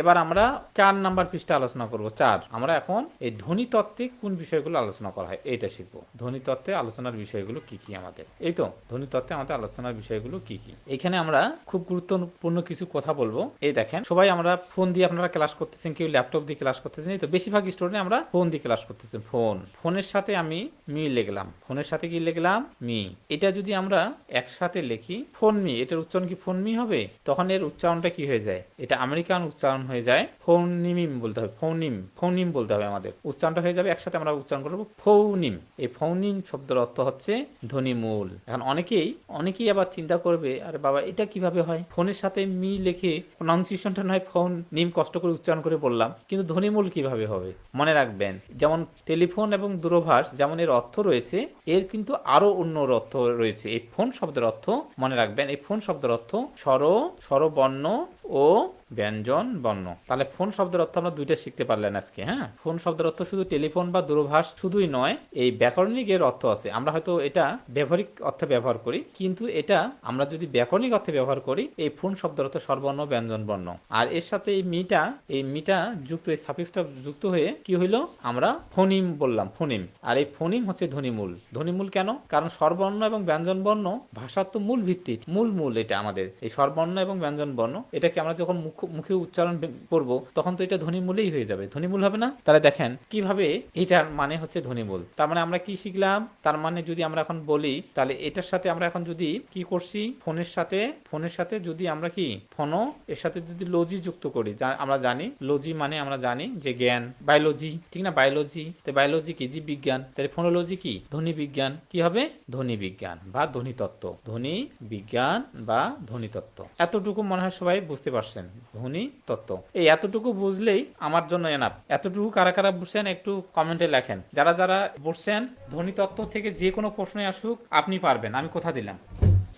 এবার আমরা চার নাম্বার পৃষ্ঠা আলোচনা করব, চার। আমরা এখন এই ধ্বনি তত্ত্বে কোন বিষয়গুলো আলোচনা করা হয়, এইটা শিখব। ধ্বনি তত্ত্বে আলোচনার বিষয়গুলো কি কি আমাদের? এই তো, ধ্বনি তত্ত্বে আমাদের আলোচনার বিষয়গুলো কি কি? এখানে আমরা খুব গুরুত্বপূর্ণ কিছু কথা বলব। এই দেখেন, সবাই আমরা ফোন দিয়ে আপনারা ক্লাস করতেছেন, কেউ ল্যাপটপ দিয়ে ক্লাস করতেছেন, এই তো বেশিরভাগ স্টুডেন্ট আমরা ফোন দিয়ে ক্লাস করতেছেন, ফোন। ফোনের সাথে আমি মি লিখলাম। ফোনের সাথে কি লিখলাম? মি। এটা যদি আমরা একসাথে লিখি, ফোন মি, এটার উচ্চারণ কি ফোন মি হবে? তখন এর উচ্চারণটা কি হয়ে যায়? এটা আমেরিকান উচ্চারণ হয়ে যায়, ফৌনিমিম বলতে হবে, ফৌনিম ফৌনিম বলতে হবে আমাদের। উচ্চারণটা হয়ে যাবে, একসাথে আমরা উচ্চারণ করব, ফৌনিম। এই ফৌনিম শব্দের অর্থ হচ্ছে ধ্বনিমূল। এখন অনেকেই অনেকেই আবার চিন্তা করবে, আরে বাবা, এটা কীভাবে হয়? ফোনের সাথে মি লিখে প্রনাউন্সিয়েশনটা নয় ফোন নিম কষ্ট করে উচ্চারণ করে বললাম, কিন্তু ধ্বনিমূল কীভাবে হবে? মনে রাখবেন, যেমন টেলিফোন এবং দূরভাষ, যেমন এর অর্থ রয়েছে, এর কিন্তু আরও অন্য অর্থ রয়েছে। এই ফোন শব্দের অর্থ মনে রাখবেন, এই ফোন শব্দের অর্থ স্বর, স্বরবর্ণ ও ব্যঞ্জন, বর্ণ। তাহলে ফোন শব্দের অর্থ আমরা দুইটা শিখতে পারলেন আজকে হ্যাঁ? ফোন শব্দের অর্থ শুধু টেলিফোন বা দূরভাষ শুধুই নয়, এই ব্যাকরণিক এর অর্থ আছে। আমরা হয়তো এটা ব্যবহারিক অর্থে ব্যবহার করি, কিন্তু এটা আমরা যদি ব্যাকরণিক অর্থে ব্যবহার করি, এই ফোন শব্দের অর্থ স্বরবর্ণ, ব্যঞ্জন, বর্ণ। আর এর সাথে এই মিটা এই মিটা যুক্ত, এই সাফিক্সটা যুক্ত হয়ে কি হইল? আমরা ফোনিম বললাম, ফোনিম। আর এই ফোনিম হচ্ছে ধ্বনিমূল। ধ্বনিমূল কেন? কারণ স্বরবর্ণ এবং ব্যঞ্জন, বর্ণ ভাষার তো মূল ভিত্তি, মূল মূল এটা আমাদের। এই স্বরবর্ণ এবং ব্যঞ্জন, বর্ণ, এটাকে আমরা যখন মুখ মুখে উচ্চারণ করব, তখন তো এটা ধ্বনিমূলেই হয়ে যাবে। ধ্বনিমূল হবে না? তাহলে দেখেন, কীভাবে এটার মানে হচ্ছে ধ্বনিমূল? তার মানে আমরা কি শিখলাম? তার মানে যদি আমরা এখন বলি, তাহলে এটার সাথে আমরা এখন যদি কি করছি? ফোনের সাথে ফোনের সাথে যদি আমরা কি? ফোনো এর সাথে যদি লজি যুক্ত করি আমরা জানি লজি মানে আমরা জানি যে জ্ঞান বায়োলজি ঠিক না? বায়োলজি তো বায়োলজি কি? জীব বিজ্ঞান তাহলে ফোনোলজি কি? ধ্বনি বিজ্ঞান কি হবে? ধ্বনি বিজ্ঞান বা ধ্বনি তত্ত্ব ধ্বনি বিজ্ঞান বা ধ্বনি তত্ত্ব এতটুকু মনে হয় সবাই বুঝতে পারছেন। ধ্বনি তত্ত্ব। এই এতটুকু বুঝলেই আমার জন্য এনাফ এতটুকু কারা কারা বুঝছেন একটু কমেন্টে লেখেন। যারা যারা বুঝছেন ধ্বনি তত্ত্ব থেকে যে কোনো প্রশ্নে আসুক, আপনি পারবেন। আমি কথা দিলাম।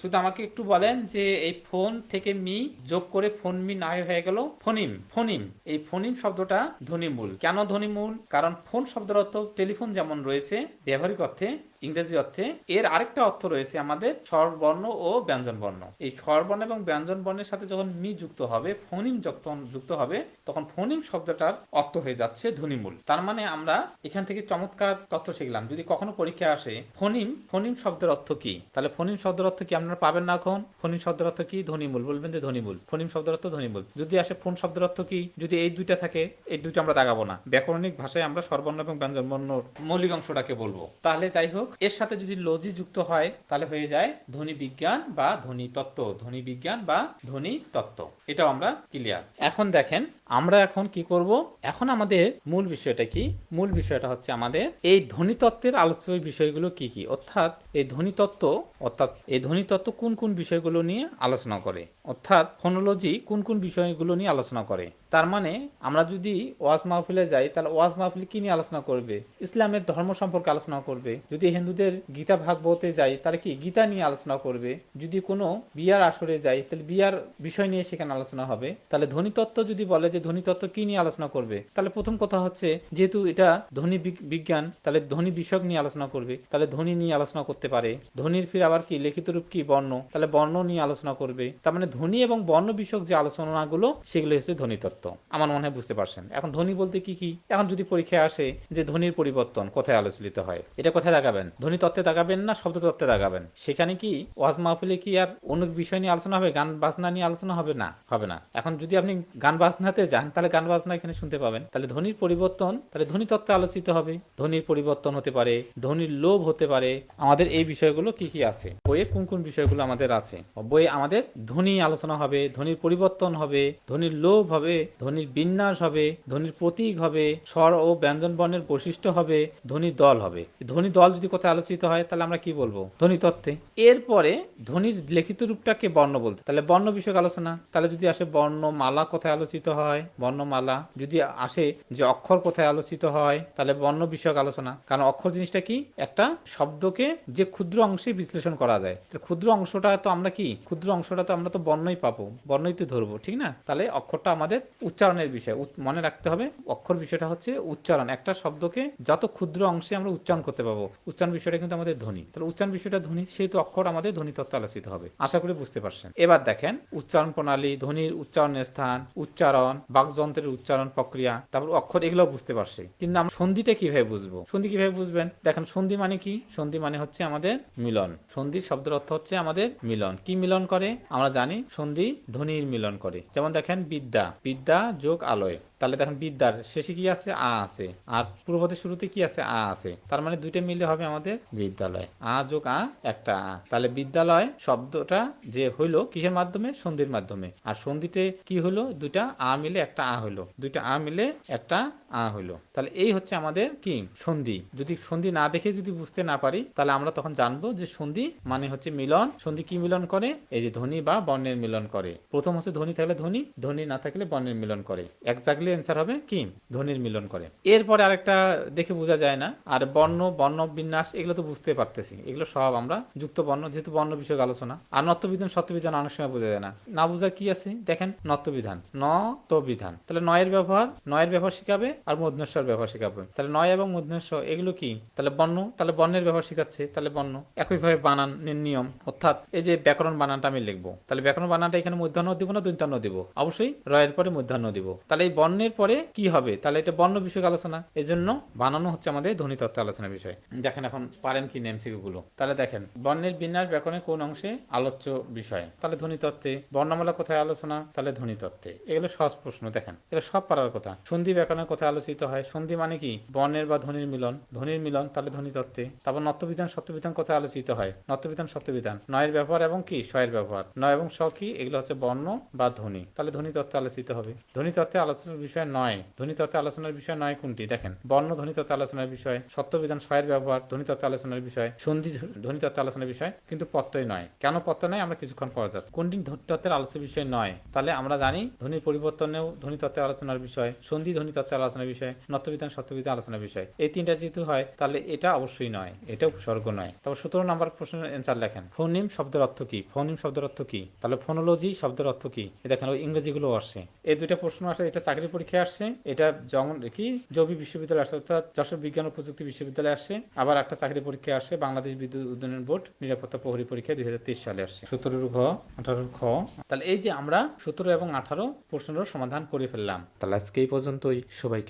শুধু আমাকে একটু বলেন যে এই ফোন থেকে মি যোগ করে ফোন মি না হয়ে গেল ফোনিম ফোনিম এই ফোনিম শব্দটা ধ্বনিমূল। কেন ধ্বনিমূল? কারণ ফোন শব্দের অর্থ টেলিফোন যেমন রয়েছে, ব্যবহারিক অর্থে ইংরেজি অর্থে, এর আরেকটা অর্থ রয়েছে আমাদের স্বরবর্ণ ও ব্যঞ্জন বর্ণ এই স্বরবর্ণ এবং ব্যঞ্জন বর্ণের সাথে যখন মি যুক্ত হবে, ফোনিম যখন যুক্ত হবে, তখন ফোনিম শব্দটার অর্থ হয়ে যাচ্ছে ধ্বনিমূল। তার মানে আমরা এখান থেকে চমৎকার তথ্য শিখলাম। যদি কখনো পরীক্ষা আসে, ফোনিম ফোনিম শব্দের অর্থ কি? তাহলে ফোনিম শব্দের অর্থ কি আপনারা পাবেন না এখন? ফোনিম শব্দের অর্থ কি? ধ্বনিমূল। বলবেন যে ধ্বনিমূল। ফোনিম শব্দের অর্থ ধ্বনিমূল। যদি আসে ফোন শব্দের অর্থ কি? যদি এই দুইটা থাকে, এই দুইটা আমরা দাগাবো না। ব্যাকরণিক ভাষায় আমরা স্বরবর্ণ এবং ব্যঞ্জন বর্ণ মৌলিক অংশটাকে বলব। তাহলে যাই হোক এর সাথে যদি লজি যুক্ত হয়, তাহলে হয়ে যায় ধ্বনি বিজ্ঞান বা ধ্বনি তত্ত্ব। ধ্বনি বিজ্ঞান বা ধ্বনি তত্ত্ব। এটাও আমরা ক্লিয়ার এখন দেখেন, আমরা এখন কি করব? এখন আমাদের মূল বিষয়টা কি? মূল বিষয়টা হচ্ছে আমাদের এই ধ্বনি তত্ত্বের আলোচ্য বিষয়গুলো কি কি? অর্থাৎ এই ধ্বনি তত্ত্ব, অর্থাৎ এই ধ্বনি তত্ত্ব কোন কোন বিষয়গুলো নিয়ে আলোচনা করে? অর্থাৎ ফোনোলজি কোন কোন বিষয়গুলো নিয়ে আলোচনা করে? তার মানে আমরা যদি ওয়াজ মাহফিলে যাই, তাহলে ওয়াজ মাহফিল কি নিয়ে আলোচনা করবে? ইসলামের ধর্ম সম্পর্কে আলোচনা করবে। যদি হিন্দুদের গীতা ভাগবতে যাই তাহলে কি গীতা নিয়ে আলোচনা করবে? যদি কোনো বিয়ার আসরে যাই তাহলে বিয়ার বিষয় নিয়ে সেখানে আলোচনা হবে। তাহলে ধ্বনিতত্ত্ব যদি বলে যে ধ্বনিতত্ত্ব কি নিয়ে আলোচনা করবে? তাহলে প্রথম কথা হচ্ছে, যেহেতু এটা ধ্বনি বিজ্ঞান, তাহলে ধ্বনি বিষয়ক নিয়ে আলোচনা করবে। তাহলে ধ্বনি নিয়ে আলোচনা করতে পারে। ধ্বনির ফির আবার কি? লিখিত রূপ কি? বর্ণ। তাহলে বর্ণ নিয়ে আলোচনা করবে। তার মানে ধ্বনি এবং বর্ণ বিষয়ক যে আলোচনাগুলো, সেগুলো হচ্ছে ধ্বনিতত্ত্ব। আমার মনে হয় বুঝতে পারছেন। এখন ধ্বনি বলতে কি কি? এখন যদি পরীক্ষায় আসে যে ধ্বনির পরিবর্তন কোথায় আলোচিত হয়, এটা কোথায় দাগাবেন ধ্বনি তত্ত্বে দাগাবেন না, শব্দ তত্ত্বে দাগাবেন সেখানে কি ওয়াজ মাহফিলে কি আর অন্য বিষয় নিয়ে আলোচনা হবে? গান বাজনা নিয়ে আলোচনা হবে না হবে না। এখন যদি আপনি গান বাজনাতে যান, তাহলে গান বাজনা এখানে শুনতে পাবেন। তাহলে ধ্বনির পরিবর্তন, তাহলে ধ্বনি তত্ত্বে আলোচিত হবে। ধ্বনির পরিবর্তন হতে পারে ধ্বনির লোভ হতে পারে। আমাদের এই বিষয়গুলো কি কি আছে? বইয়ে কোন কোন বিষয়গুলো আমাদের আছে? বইয়ে আমাদের ধ্বনি আলোচনা হবে ধ্বনির পরিবর্তন হবে ধ্বনির লোভ হবে ধ্বনির বিন্যাস হবে ধ্বনির প্রতীক হবে, স্বর ও ব্যঞ্জন বর্ণের বৈশিষ্ট্য হবে ধ্বনির দল হবে। ধ্বনি দল যদি কোথায় আলোচিত হয়, তাহলে আমরা কি বলব? ধ্বনি তত্ত্বে। এরপরে ধ্বনির লিখিত রূপটাকে বর্ণ বলতে। তাহলে বর্ণ বিষয়ক আলোচনা। তাহলে যদি আসে বর্ণমালা কোথায় আলোচিত হয়? বর্ণমালা। যদি আসে যে অক্ষর কোথায় আলোচিত হয়, তাহলে বর্ণ বিষয়ক আলোচনা। কারণ অক্ষর জিনিসটা কি? একটা শব্দকে যে ক্ষুদ্র অংশে বিশ্লেষণ করা যায়। ক্ষুদ্র অংশটা তো আমরা কি? ক্ষুদ্র অংশটা তো আমরা তো বর্ণই পাবো। বর্ণই তো ধরবো, ঠিক না? তাহলে অক্ষরটা আমাদের উচ্চারণের বিষয়। মনে রাখতে হবে, অক্ষর বিষয়টা হচ্ছে উচ্চারণ। একটা শব্দকে যত ক্ষুদ্র অংশে আমরা উচ্চারণ করতে পাবো। উচ্চারণ উচ্চারণ বিষয়টা কিন্তু আমাদের ধ্বনি। তাহলে উচ্চারণ বিষয়টা ধ্বনি, সেহেতু অক্ষর আমাদের ধ্বনি তত্ত্ব আলোচিত হবে। আশা করি বুঝতে পারছেন। এবার দেখেন, উচ্চারণ প্রণালী, ধ্বনির উচ্চারণের স্থান, উচ্চারণ, বাকযন্ত্রের উচ্চারণ প্রক্রিয়া, তারপর অক্ষর, এগুলো বুঝতে পারছি। কিন্তু আমরা সন্ধিটা কীভাবে বুঝব? সন্ধি কীভাবে বুঝবেন? দেখেন, সন্ধি মানে কি? সন্ধি মানে হচ্ছে আমাদের মিলন। সন্ধি শব্দের অর্থ হচ্ছে আমাদের মিলন। কি মিলন করে? আমরা জানি সন্ধি ধ্বনির মিলন করে। যেমন দেখেন, বিদ্যা। বিদ্যা যোগ আলয়। তাহলে দেখেন বিদ্যার শেষে কি আছে? আ আছে। আর পূর্বদের শুরুতে কি আছে? আ আছে। তার মানে দুইটা মিলে হবে আমাদের বিদ্যালয়। আ যোগ আ, একটা আ। তাহলে বিদ্যালয় শব্দটা যে হইল কিসের মাধ্যমে? সন্ধির মাধ্যমে। আর সন্ধিতে কি হলো দুইটা আ মিলে একটা আ হলো দুইটা আ মিলে একটা আ হইল। তাহলে এই হচ্ছে আমাদের কি? সন্ধি। যদি সন্ধি না দেখে যদি বুঝতে না পারি, তাহলে আমরা তখন জানব যে সন্ধি মানে হচ্ছে মিলন। সন্ধি কি মিলন করে? এই যে ধ্বনি বা বর্ণের মিলন করে। প্রথম হচ্ছে ধ্বনি থাকলে ধ্বনি ধ্বনি না থাকলে বর্ণের মিলন করে। এক্স্যাক্টলি অ্যান্সার হবে কি? ধ্বনির মিলন করে। এরপরে আরেকটা দেখে বোঝা যায় না। আর বর্ণ বর্ণ বিন্যাস, এগুলো তো বুঝতে পারতেছি। এগুলো সব আমরা যুক্ত বর্ণ, যেহেতু বর্ণ বিষয়ক আলোচনা। আর নত্যবিধান, সত্যবিধান অনেক সময় বোঝা যায় না। না বোঝার কি আছে? দেখেন, নত্যবিধান। ন তো বিধান। তাহলে নয়ের ব্যবহার নয়ের ব্যবহার শিখাবে আর মধ্যস্বর ব্যবহার শিখাবে। তাহলে নয় এবং মধ্যস্বর এগুলো কি? তাহলে বর্ণ, তাহলে বর্ণের ব্যবহার শিখাচ্ছে, তাহলে বর্ণ। একইভাবে বানান নিয়ম, অর্থাৎ এই যে ব্যাকরণ বানানটা আমি লিখব। তাহলে ব্যাকরণ বানানটা এখানে মধ্যাহ্ন দিব না দন্তান্ন দিব? অবশ্যই রয়ের পরে মধ্যাহ্ন দিব। তাহলে এই বর্ণের পরে কি হবে? তাহলে এটা বর্ণ বিষয়ক আলোচনা। এই জন্য বানানো হচ্ছে আমাদের ধ্বনি তত্ত্ব আলোচনার বিষয়। দেখেন এখন পারেন কি নেমসিকগুলো তাহলে দেখেন, বর্ণের বিন্যাস ব্যাকরণের কোন অংশে আলোচ্য বিষয়? তাহলে ধ্বনি তত্ত্বে, বর্ণমালা কোথায় আলোচনা? তাহলে ধ্বনি তত্ত্বে। এগুলো সহজ প্রশ্ন, দেখেন। এগুলো সব পারার কথা। সন্ধি ব্যাকরণের কোথায় আলোচিত হয়। সন্ধি মানে কি? বর্ণের বা ধ্বনির মিলন। ধ্বনির মিলন তাহলে ধ্বনি তত্ত্বে। তারপর নত্যবিধান, সত্যবিধান কোথায় আলোচিত হয়? নত্যবিধান, সত্যবিধান। নয়ের ব্যবহার এবং কি? শয়ের ব্যবহার। নয় এবং স কি? এগুলো হচ্ছে বর্ণ বা ধ্বনি। তাহলে ধ্বনি তত্ত্বে আলোচিত হবে। ধ্বনি তত্ত্বে আলোচনার বিষয় নয়। ধ্বনি তত্ত্বে আলোচনার বিষয় নয় কোনটি? দেখেন, বর্ণ ধ্বনি তত্ত্বে আলোচনার বিষয়, সত্যবিধান শয়ের ব্যবহার, ধ্বনি তত্ত্বে আলোচনার বিষয়, সন্ধি ধ্বনি তত্ত্বে আলোচনার বিষয়, কিন্তু প্রত্যয় নয়। কেন প্রত্যয় নয়? আমরা কিছুক্ষণ পরে যাচ্ছি কোনটি ধ্বনি তত্ত্বের আলোচনার বিষয় নয়? তাহলে আমরা জানি ধ্বনির পরিবর্তনেও ধ্বনি তত্ত্বের আলোচনার বিষয়, সন্ধি ধ্বনি তত্ত্বের আলোচনার বিষয় নত্যবিধান সত্যবিধান আলোচনার বিষয়। এই তিনটা যেহেতু হয়, তাহলে এটা অবশ্যই নয় এটা উপসর্গ নয়। তারপর সতেরো নম্বর প্রশ্নের অ্যান্সার লেখেন। ফোনিম শব্দের অর্থ কি? ফোনিম শব্দের অর্থ কি? তাহলে ফোনোলজি শব্দের অর্থ কি? দেখেন, ওই ইংরেজিগুলো আসছে। এই দুইটা প্রশ্ন আসে, এটা চাকরি পরীক্ষায় আসছে, এটা যেমন কি, জবি বিশ্ববিদ্যালয় আসছে, অর্থাৎ যশোর বিজ্ঞান ও প্রযুক্তি বিশ্ববিদ্যালয়ে আসছে, আবার একটা চাকরি পরীক্ষায় আসছে, বাংলাদেশ বিদ্যুৎ উন্নয়ন বোর্ড নিরাপত্তা প্রহরী পরীক্ষা দুই হাজার তেইশ সালে আসছে। সতেরোর ঘ, আঠারোর খ। তাহলে এই যে আমরা সতেরো এবং আঠারো প্রশ্নের সমাধান করে ফেললাম। তাহলে আজকে এই পর্যন্তই। সবাইকে